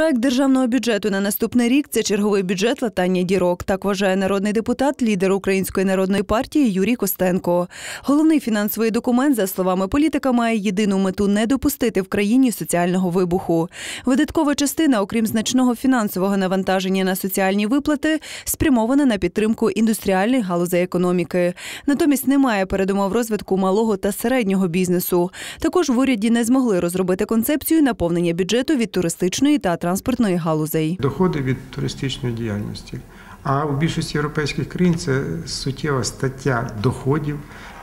Проект державного бюджету на наступний рік це черговий бюджет латання дірок. Так вважає народний депутат, лідер Української народної партії Юрій Костенко. Головний фінансовий документ, за словами політика, має єдину мету не допустити в країні соціального вибуху. Видаткова частина, окрім значного фінансового навантаження на соціальні виплати, спрямована на підтримку індустріальних галузей економіки. Натомість немає передумов розвитку малого та середнього бізнесу. Також в уряді не змогли розробити концепцію наповнення бюджету від туристичної та транспортної галузей. доходи від туристичної діяльності. А у більшості європейських країн це суттєва стаття доходів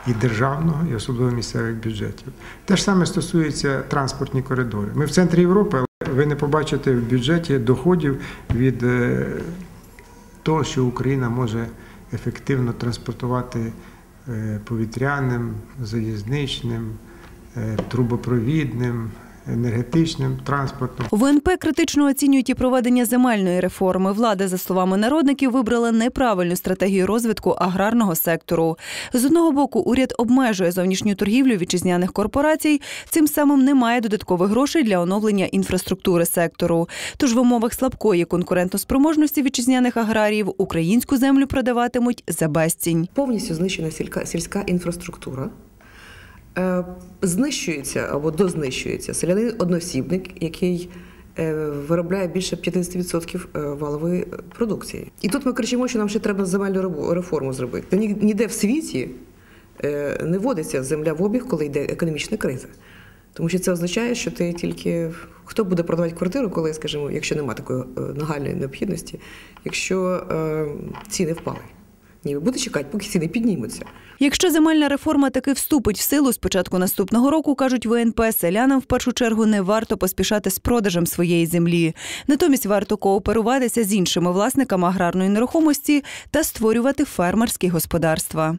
і державного, і особливо місцевих бюджетів. Те ж саме стосується транспортні коридори. Ми в центрі Європи, але ви не побачите в бюджеті доходів від е, того, що Україна може ефективно транспортувати е, повітряним, залізничним, е, трубопровідним, енергетичним транспортом. ВНП критично оцінюють і проведення земельної реформи. Влада, за словами народників, вибрала неправильну стратегію розвитку аграрного сектору. З одного боку, уряд обмежує зовнішню торгівлю вітчизняних корпорацій, цим самим немає додаткових грошей для оновлення інфраструктури сектору. Тож в умовах слабкої конкурентоспроможності вітчизняних аграріїв українську землю продаватимуть за безцінь. повністю знищена сільська, сільська інфраструктура. Е, Знищується або дознищується селянин одноосібник, який е, виробляє більше 50% е, валової продукції. І тут ми кричимо, що нам ще треба земельну реформу зробити. Ніде в світі не вводиться земля в обіг, коли йде економічна криза. Тому що це означає, що ти тільки хто буде продавати квартиру, коли, скажімо, якщо немає такої нагальної необхідності, якщо ціни впали. Ні, буде чекати, поки ціни піднімуться. Якщо земельна реформа таки вступить в силу з початку наступного року, кажуть ВНП, селянам в першу чергу не варто поспішати з продажем своєї землі. Натомість варто кооперуватися з іншими власниками аграрної нерухомості та створювати фермерські господарства.